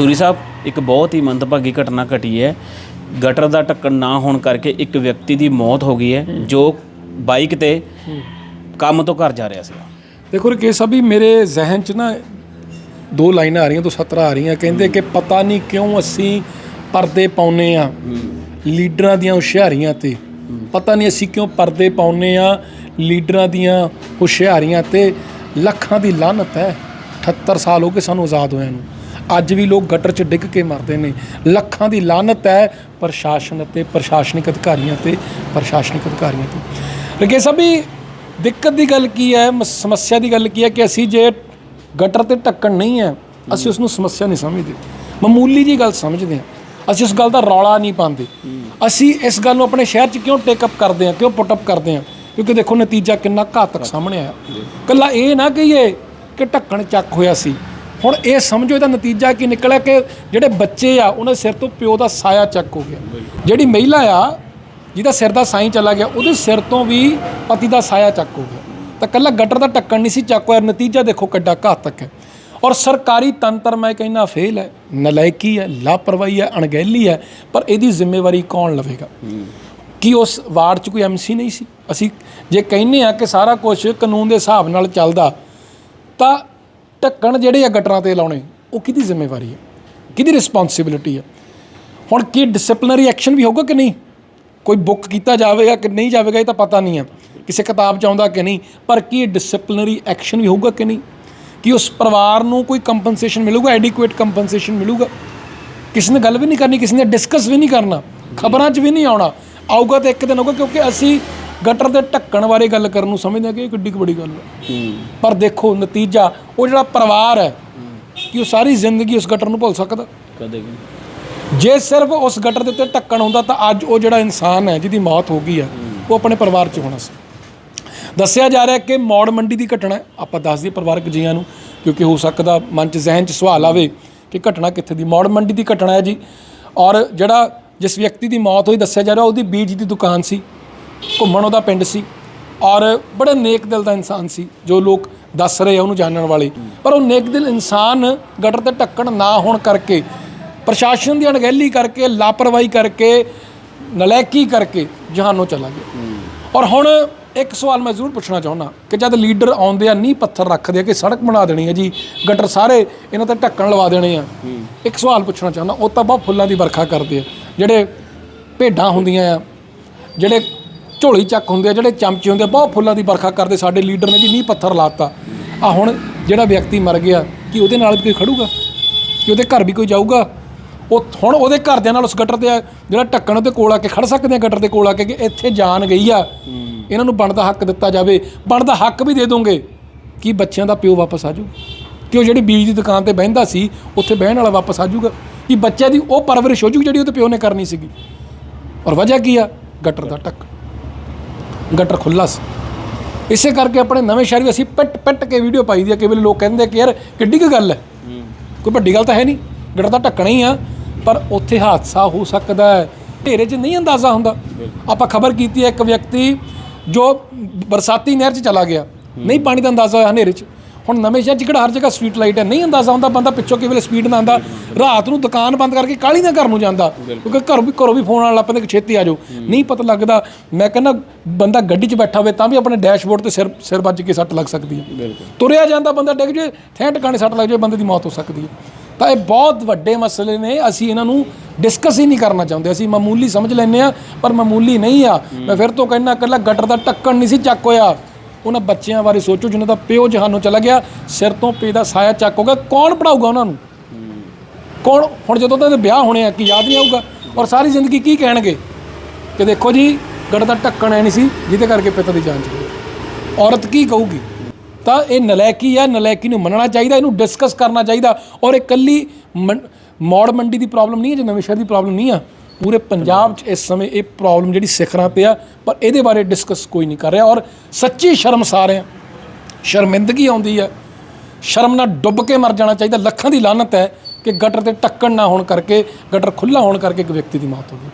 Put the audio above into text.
ਸੂਰੀ ਸਾਹਿਬ ਇੱਕ ਬਹੁਤ ਹੀ ਮੰਦਭਾਗੀ ਘਟਨਾ ਘਟੀ ਹੈ। ਗਟਰ ਦਾ ਢੱਕਣ ਨਾ ਹੋਣ ਕਰਕੇ ਇੱਕ ਵਿਅਕਤੀ ਦੀ ਮੌਤ ਹੋ ਗਈ ਹੈ ਜੋ ਬਾਈਕ ਤੇ ਕੰਮ ਤੋਂ ਘਰ ਜਾ ਰਿਹਾ ਸੀ ਦੇਖੋ ਰਕੇਸ਼ ਸਾਹਿਬ ਵੀ ਮੇਰੇ ਜ਼ਿਹਨ 'ਚ ਨਾ ਦੋ ਲਾਈਨਾਂ ਆ ਰਹੀਆਂ ਤੋਂ 17 ਆ ਰਹੀਆਂ। ਕਹਿੰਦੇ ਕਿ ਪਤਾ ਨਹੀਂ ਕਿਉਂ ਅਸੀਂ ਪਰਦੇ ਪਾਉਨੇ ਆ ਲੀਡਰਾਂ ਦੀਆਂ ਹੁਸ਼ਿਆਰੀਆਂ ਤੇ। ਪਤਾ ਨਹੀਂ ਅਸੀਂ ਕਿਉਂ ਪਰਦੇ ਪਾਉਨੇ ਆ ਲੀਡਰਾਂ ਦੀਆਂ ਹੁਸ਼ਿਆਰੀਆਂ ਤੇ। ਲੱਖਾਂ ਦੀ ਲਾਹਨਤ ਹੈ। 78 ਸਾਲ ਹੋ ਗਏ ਸਾਨੂੰ ਆਜ਼ਾਦ ਹੋਇਆਂ ਨੂੰ। ਅੱਜ ਵੀ ਲੋਕ ਗਟਰ 'ਚ ਡਿੱਗ ਕੇ ਮਰਦੇ ਨੇ। ਲੱਖਾਂ ਦੀ ਲਾਹਨਤ ਹੈ ਪ੍ਰਸ਼ਾਸਨ ਅਤੇ ਪ੍ਰਸ਼ਾਸਨਿਕ ਅਧਿਕਾਰੀਆਂ ਤੇ ਪ੍ਰਸ਼ਾਸਨਿਕ ਅਧਿਕਾਰੀਆਂ ਤੇ। ਸਾਹਿਬ ਵੀ ਦਿੱਕਤ ਦੀ ਗੱਲ ਕੀ ਹੈ ਮ- ਸਮੱਸਿਆ ਦੀ ਗੱਲ ਕੀ ਹੈ ਕਿ ਅਸੀਂ ਜੇ ਗਟਰ ਤੇ ਢੱਕਣ ਨਹੀਂ ਹੈ ਅਸੀਂ ਉਸ ਨੂੰ ਸਮੱਸਿਆ ਨਹੀਂ ਸਮਝਦੇ। ਮਾਮੂਲੀ ਜੀ ਗੱਲ ਸਮਝਦੇ ਹਾਂ। ਅਸੀਂ ਉਸ ਗੱਲ ਦਾ ਰੌਲਾ ਨਹੀਂ ਪਾਉਂਦੇ। ਅਸੀਂ ਇਸ ਗੱਲ ਨੂੰ ਆਪਣੇ ਸ਼ਹਿਰ 'ਚ ਕਿਉਂ ਟੇਕ ਅਪ ਕਰਦੇ ਹਾਂ ਕਿਉਂ ਪੁੱਟ ਅਪ ਕਰਦੇ ਹਾਂ? ਕਿਉਂਕਿ ਦੇਖੋ ਨਤੀਜਾ ਕਿੰਨਾ ਘਾਤਕ ਸਾਹਮਣੇ ਆਇਆ। ਕੱਲਾ ਇਹ ਨਾ ਕਹੀਏ ਕਿ ਢੱਕਣ ਚੱਕ ਹੋਇਆ ਸੀ। ਹੁਣ ਇਹ ਸਮਝੋ ਇਹਦਾ ਨਤੀਜਾ ਕੀ ਨਿਕਲਿਆ ਕਿ ਜਿਹੜੇ ਬੱਚੇ ਆ, ਉਹਨਾਂ ਸਿਰ ਤੋਂ ਪਿਓ ਦਾ ਸਾਇਆ ਚੱਕ ਹੋ ਗਿਆ। ਜਿਹੜੀ ਮਹਿਲਾ ਆ, ਜਿਹਦਾ ਸਿਰ ਦਾ ਸਾਈਂ ਚਲਾ ਗਿਆ, ਉਹਦੇ ਸਿਰ ਤੋਂ ਵੀ ਪਤੀ ਦਾ ਸਾਇਆ ਚੱਕ ਹੋ ਗਿਆ। ਤਾਂ ਕੱਲਾ ਗਟਰ ਦਾ ਢੱਕਣ ਨਹੀਂ ਸੀ ਚੱਕ ਹੋਇਆ ਨਤੀਜਾ ਦੇਖੋ ਕਿੱਡਾ ਘਾਤਕ ਹੈ। ਔਰ ਸਰਕਾਰੀ ਤੰਤਰ ਮੈਂ ਕਹਿੰਦਾ ਫੇਲ ਹੈ, ਨਲਾਇਕੀ ਹੈ, ਲਾਪਰਵਾਹੀ ਹੈ, ਅਣਗਹਿਲੀ ਹੈ, ਪਰ ਇਹਦੀ ਜ਼ਿੰਮੇਵਾਰੀ ਕੌਣ ਲਵੇਗਾ? ਕੀ ਉਸ ਵਾਰਡ 'ਚ ਕੋਈ ਐਮਸੀ ਨਹੀਂ ਸੀ? ਅਸੀਂ ਜੇ ਕਹਿੰਨੇ ਆ ਕਿ ਸਾਰਾ ਕੁਝ ਕਾਨੂੰਨ ਦੇ ਹਿਸਾਬ ਨਾਲ ਚੱਲਦਾ, ਤਾਂ ਢੱਕਣ ਜਿਹੜੇ ਆ ਗਟਰਾਂ ਤੇ ਲਾਉਣੇ, ਉਹ ਕਿਹਦੀ ਜ਼ਿੰਮੇਵਾਰੀ ਹੈ ਕਿਹਦੀ ਰਿਸਪੌਂਸਿਬਿਲਿਟੀ ਹੈ ਹੁਣ ਕੀ ਡਿਸਪਲਿਨਰੀ ਐਕਸ਼ਨ ਵੀ ਹੋਊਗਾ ਕਿ ਨਹੀਂ? ਕੋਈ ਬੁੱਕ ਕੀਤਾ ਜਾਵੇਗਾ ਕਿ ਨਹੀਂ ਜਾਵੇਗਾ, ਇਹ ਤਾਂ ਪਤਾ ਨਹੀਂ ਹੈ ਕਿਸੇ ਕਿਤਾਬ ਚ ਆਉਂਦਾ ਕਿ ਨਹੀਂ? ਪਰ ਕੀ ਡਿਸਪਲਿਨਰੀ ਐਕਸ਼ਨ ਵੀ ਹੋਊਗਾ ਕਿ ਨਹੀਂ? ਕੀ ਉਸ ਪਰਿਵਾਰ ਨੂੰ ਕੋਈ ਕੰਪਨਸੇਸ਼ਨ ਮਿਲੂਗਾ? ਐਡਿਕੁਏਟ ਕੰਪਨਸੇਸ਼ਨ ਮਿਲੂਗਾ? ਕਿਸੇ ਨੇ ਗੱਲ ਵੀ ਨਹੀਂ ਕਰਨੀ, ਕਿਸੇ ਨੇ ਡਿਸਕਸ ਵੀ ਨਹੀਂ ਕਰਨਾ, ਖਬਰਾਂ 'ਚ ਵੀ ਨਹੀਂ ਆਉਣਾ। ਆਊਗਾ ਤਾਂ ਇੱਕ ਦਿਨ ਹੋਊਗਾ ਕਿਉਂਕਿ ਅਸੀਂ ਗਟਰ ਦੇ ਢੱਕਣ ਬਾਰੇ ਗੱਲ ਕਰਨ ਨੂੰ ਸਮਝਦੇ ਹਾਂ ਕਿ ਇਹ ਕਿੱਡੀ ਕੁ ਬੜੀ ਗੱਲ ਹੈ ਪਰ ਦੇਖੋ ਨਤੀਜਾ ਉਹ ਜਿਹੜਾ ਪਰਿਵਾਰ ਹੈ ਕਿ ਉਹ ਸਾਰੀ ਜ਼ਿੰਦਗੀ ਉਸ ਗਟਰ ਨੂੰ ਭੁੱਲ ਸਕਦਾ। ਕਦੇ ਜੇ ਸਿਰਫ ਉਸ ਗਟਰ ਦੇ ਉੱਤੇ ਢੱਕਣ ਹੁੰਦਾ ਤਾਂ ਅੱਜ ਉਹ ਜਿਹੜਾ ਇਨਸਾਨ ਹੈ ਜਿਹਦੀ ਮੌਤ ਹੋ ਗਈ ਹੈ ਉਹ ਆਪਣੇ ਪਰਿਵਾਰ 'ਚ ਹੋਣਾ ਸੀ। ਦੱਸਿਆ ਜਾ ਰਿਹਾ ਕਿ ਮੌੜ ਮੰਡੀ ਦੀ ਘਟਨਾ ਹੈ। ਆਪਾਂ ਦੱਸ ਦਈਏ ਪਰਿਵਾਰਕ ਜੀਆਂ ਨੂੰ ਕਿਉਂਕਿ ਹੋ ਸਕਦਾ ਮਨ 'ਚ ਜ਼ਿਹਨ 'ਚ ਸਵਾਲ ਆਵੇ ਕਿ ਘਟਨਾ ਕਿੱਥੇ ਦੀ। ਮੌੜ ਮੰਡੀ ਦੀ ਘਟਨਾ ਹੈ ਜੀ। ਔਰ ਜਿਹੜਾ ਜਿਸ ਵਿਅਕਤੀ ਦੀ ਮੌਤ ਹੋਈ ਦੱਸਿਆ ਜਾ ਰਿਹਾ ਉਹਦੀ ਬੀਜ ਦੀ ਦੁਕਾਨ ਸੀ। ਘੁੰਮਣ ਉਹਦਾ ਪਿੰਡ ਸੀ ਔਰ ਬੜਾ ਨੇਕ ਦਿਲ ਦਾ ਇਨਸਾਨ ਸੀ, ਜੋ ਲੋਕ ਦੱਸ ਰਹੇ ਆ ਉਹਨੂੰ ਜਾਣਨ ਵਾਲੇ। ਪਰ ਉਹ ਨੇਕ ਦਿਲ ਇਨਸਾਨ ਗਟਰ ਤੇ ਢੱਕਣ ਨਾ ਹੋਣ ਕਰਕੇ, ਪ੍ਰਸ਼ਾਸਨ ਦੀ ਅਣਗਹਿਲੀ ਕਰਕੇ, ਲਾਪਰਵਾਹੀ ਕਰਕੇ ਨਲਾਇਕੀ ਕਰਕੇ ਜਹਾਨੋਂ ਚਲਾ ਗਿਆ। ਔਰ ਹੁਣ ਇੱਕ ਸਵਾਲ ਮੈਂ ਜ਼ਰੂਰ ਪੁੱਛਣਾ ਚਾਹੁੰਦਾ ਕਿ ਜਦ ਲੀਡਰ ਆਉਂਦੇ ਆ ਨੀ ਪੱਥਰ ਰੱਖਦੇ ਆ ਕਿ ਸੜਕ ਬਣਾ ਦੇਣੀ ਹੈ ਜੀ, ਗਟਰ ਸਾਰੇ ਇਹਨਾਂ ਤੇ ਢੱਕਣ ਲਵਾ ਦੇਣੇ ਆ। ਇੱਕ ਸਵਾਲ ਪੁੱਛਣਾ ਚਾਹੁੰਦਾ, ਉਹ ਤਾਂ ਬਹੁਤ ਫੁੱਲਾਂ ਦੀ ਵਰਖਾ ਕਰਦੇ ਆ, ਜਿਹੜੇ ਭੇਡਾਂ ਹੁੰਦੀਆਂ ਆ, ਜਿਹੜੇ ਝੋਲੀ ਚੱਕ ਹੁੰਦੇ ਆ ਜਿਹੜੇ ਚਮਚੇ ਹੁੰਦੇ ਆ ਬਹੁਤ ਫੁੱਲਾਂ ਦੀ ਵਰਖਾ ਕਰਦੇ ਸਾਡੇ ਲੀਡਰ ਨੇ ਜੀ ਨੀ ਪੱਥਰ ਲਾਤਾ। ਆ ਹੁਣ ਜਿਹੜਾ ਵਿਅਕਤੀ ਮਰ ਗਿਆ ਕੀ ਉਹਦੇ ਨਾਲ ਵੀ ਕੋਈ ਖੜੂਗਾ? ਕਿ ਉਹਦੇ ਘਰ ਵੀ ਕੋਈ ਜਾਊਗਾ? ਉਹ ਹੁਣ ਉਹਦੇ ਘਰਦਿਆਂ ਨਾਲ ਉਸ ਗਟਰ ਤੇ ਆ, ਜਿਹੜਾ ਢੱਕਣ ਉਹਦੇ ਕੋਲ ਆ ਕੇ ਖੜ ਸਕਦੇ ਆ ਗਟਰ ਦੇ ਕੋਲ ਆ ਕੇ ਕਿ ਇੱਥੇ ਜਾਨ ਗਈ ਆ। ਇਹਨਾਂ ਨੂੰ ਬਣਦਾ ਹੱਕ ਦਿੱਤਾ ਜਾਵੇ। ਬਣਦਾ ਹੱਕ ਵੀ ਦੇ ਦੋਗੇ। ਕਿ ਬੱਚਿਆਂ ਦਾ ਪਿਓ ਵਾਪਸ ਆ ਜਾਊ? ਕਿ ਉਹ ਜਿਹੜੀ ਬੀਜ ਦੀ ਦੁਕਾਨ ਤੇ ਬਹਿੰਦਾ ਸੀ ਉੱਥੇ ਬਹਿਣ ਵਾਲਾ ਵਾਪਸ ਆ ਜਾਊਗਾ? ਕਿ ਬੱਚਿਆਂ ਦੀ ਉਹ ਪਰਵਰਿਸ਼ ਹੋ ਜੂਗੀ ਜਿਹੜੀ ਉਹਦੇ ਪਿਓ ਨੇ ਕਰਨੀ ਸੀਗੀ? ਔਰ ਵਜ੍ਹਾ ਕੀ ਆ? ਗਟਰ ਦਾ ਟੱਕ ਗਟਰ ਖੁੱਲਾ ਸੀ। ਇਸੇ ਕਰਕੇ ਆਪਣੇ ਨਵੇਂ ਸ਼ਹਿਰ ਵੀ ਅਸੀਂ ਪਿੱਟ ਪਿੱਟ ਕੇ ਵੀਡੀਓ ਪਾਈ ਦੀ ਆ ਕਿ ਵੇਲੇ ਲੋਕ ਕਹਿੰਦੇ ਕਿ ਯਾਰ ਕਿੱਡੀ ਕੁ ਗੱਲ ਹੈ। ਕੋਈ ਵੱਡੀ ਗੱਲ ਤਾਂ ਹੈ ਨਹੀਂ। ਗਟਰ ਤਾਂ ਢੱਕਣਾ ਹੀ ਆ, ਪਰ ਉੱਥੇ ਹਾਦਸਾ ਹੋ ਸਕਦਾ ਹੈ। ਢੇਰੇ 'ਚ ਨਹੀਂ ਅੰਦਾਜ਼ਾ ਹੁੰਦਾ। ਆਪਾਂ ਖਬਰ ਕੀਤੀ ਹੈ ਇੱਕ ਵਿਅਕਤੀ ਜੋ ਬਰਸਾਤੀ ਨਹਿਰ 'ਚ ਚਲਾ ਗਿਆ। ਨਹੀਂ ਪਾਣੀ ਦਾ ਅੰਦਾਜ਼ਾ ਹੋਇਆ ਹਨੇਰੇ 'ਚ। ਹੁਣ ਨਵੇਂ ਸ਼ਹਿਰ 'ਚ ਕਿਹੜਾ ਹਰ ਜਗ੍ਹਾ ਸਟਰੀਟ ਲਾਈਟ ਹੈ? ਨਹੀਂ ਅੰਦਾਜ਼ਾ ਹੁੰਦਾ ਬੰਦਾ ਪਿੱਛੋਂ ਕਿਵੇਂ ਸਪੀਡ ਨਾਲ ਆਉਂਦਾ। ਰਾਤ ਨੂੰ ਦੁਕਾਨ ਬੰਦ ਕਰਕੇ ਕਾਲੀ ਨਾਲ ਘਰ ਨੂੰ ਜਾਂਦਾ। ਕਿਉਂਕਿ ਘਰੋਂ ਵੀ ਘਰੋਂ ਵੀ ਫੋਨ ਆਉਣ ਲੱਗ ਪੈਂਦੇ ਕਿ ਛੇਤੀ ਆ ਜਾਓ। ਨਹੀਂ ਪਤਾ ਲੱਗਦਾ। ਮੈਂ ਕਹਿੰਦਾ ਬੰਦਾ ਗੱਡੀ 'ਚ ਬੈਠਾ ਹੋਵੇ ਤਾਂ ਵੀ ਆਪਣੇ ਡੈਸ਼ਬੋਰਡ ਤੇ ਸਿਰ ਸਿਰ ਵੱਜ ਕੇ ਸੱਟ ਲੱਗ ਸਕਦੀ ਹੈ। ਤੁਰਿਆ ਜਾਂਦਾ ਬੰਦਾ ਡਿੱਗ ਜੇ ਥੈਂ ਟਿਕਾਣੇ ਸੱਟ ਲੱਗ ਜਾਏ ਬੰਦੇ ਦੀ ਮੌਤ ਹੋ ਸਕਦੀ ਹੈ। ਤਾਂ ਇਹ ਬਹੁਤ ਵੱਡੇ ਮਸਲੇ ਨੇ। ਅਸੀਂ ਇਹਨਾਂ ਨੂੰ ਡਿਸਕਸ ਹੀ ਨਹੀਂ ਕਰਨਾ ਚਾਹੁੰਦੇ। ਅਸੀਂ ਮਾਮੂਲੀ ਸਮਝ ਲੈਂਦੇ ਆ ਪਰ ਮਾਮੂਲੀ ਨਹੀਂ ਆ। ਮੈਂ ਫਿਰ ਤੋਂ ਕਹਿੰਦਾ ਇਕੱਲਾ ਗਟਰ ਦਾ ਟੱਕਣ ਨਹੀਂ ਸੀ ਚੱਕ ਹੋਇਆ। ਉਹਨਾਂ ਬੱਚਿਆਂ ਬਾਰੇ ਸੋਚੋ, ਜਿਨ੍ਹਾਂ ਦਾ ਪਿਓ ਜਹਾਨੋਂ ਚਲਾ ਗਿਆ, ਸਿਰ ਤੋਂ ਪੇ ਦਾ ਸਾਇਆ ਚੱਕ ਹੋ ਕੌਣ ਪੜਾਊਗਾ ਉਹਨਾਂ ਨੂੰ? ਕੌਣ? ਹੁਣ ਜਦੋਂ ਉਹਨਾਂ ਦੇ ਵਿਆਹ ਹੋਣੇ ਆ, ਕਿ ਯਾਦ ਨਹੀਂ ਆਊਗਾ? ਔਰ ਸਾਰੀ ਜ਼ਿੰਦਗੀ ਕੀ ਕਹਿਣਗੇ? ਕਿ ਦੇਖੋ ਜੀ ਗੜ ਦਾ ਢੱਕਣ ਐ ਨਹੀਂ ਸੀ, ਜਿਹਦੇ ਕਰਕੇ ਪਿਤਾ ਦੀ ਜਾਨ ਚਲੀ ਔਰਤ ਕੀ ਕਹੂਗੀ? ਤਾਂ ਇਹ ਨਲਾਇਕੀ ਆ ਨਲਾਇਕੀ ਨੂੰ ਮੰਨਣਾ ਚਾਹੀਦਾ, ਇਹਨੂੰ ਡਿਸਕਸ ਕਰਨਾ ਚਾਹੀਦਾ। ਔਰ ਇਹ ਕੱਲੀ ਮੰ- ਮੌੜ ਮੰਡੀ ਦੀ ਪ੍ਰੋਬਲਮ ਨਹੀਂ ਹੈ, ਜੇ ਨਵੇਂ ਸ਼ਹਿਰ ਦੀ ਪ੍ਰੋਬਲਮ ਨਹੀਂ ਆ ਪੂਰੇ ਪੰਜਾਬ 'ਚ ਇਸ ਸਮੇਂ ਇਹ ਪ੍ਰੋਬਲਮ ਜਿਹੜੀ ਸਿਖਰਾਂ ਤੇ ਆ, ਪਰ ਇਹਦੇ ਬਾਰੇ ਡਿਸਕਸ ਕੋਈ ਨਹੀਂ ਕਰ ਰਿਹਾ ਔਰ ਸੱਚੀ ਸ਼ਰਮਸਾਰ ਆ ਸ਼ਰਮਿੰਦਗੀ ਆਉਂਦੀ ਹੈ ਸ਼ਰਮ ਨਾਲ ਡੁੱਬ ਕੇ ਮਰ ਜਾਣਾ ਚਾਹੀਦਾ। ਲੱਖਾਂ ਦੀ ਲਾਨਤ ਹੈ ਕਿ ਗਟਰ ਤੇ ਟੱਕਣ ਨਾ ਹੋਣ ਕਰਕੇ, ਗਟਰ ਖੁੱਲਾ ਹੋਣ ਕਰਕੇ ਇੱਕ ਵਿਅਕਤੀ ਦੀ ਮੌਤ ਹੋ ਗਈ।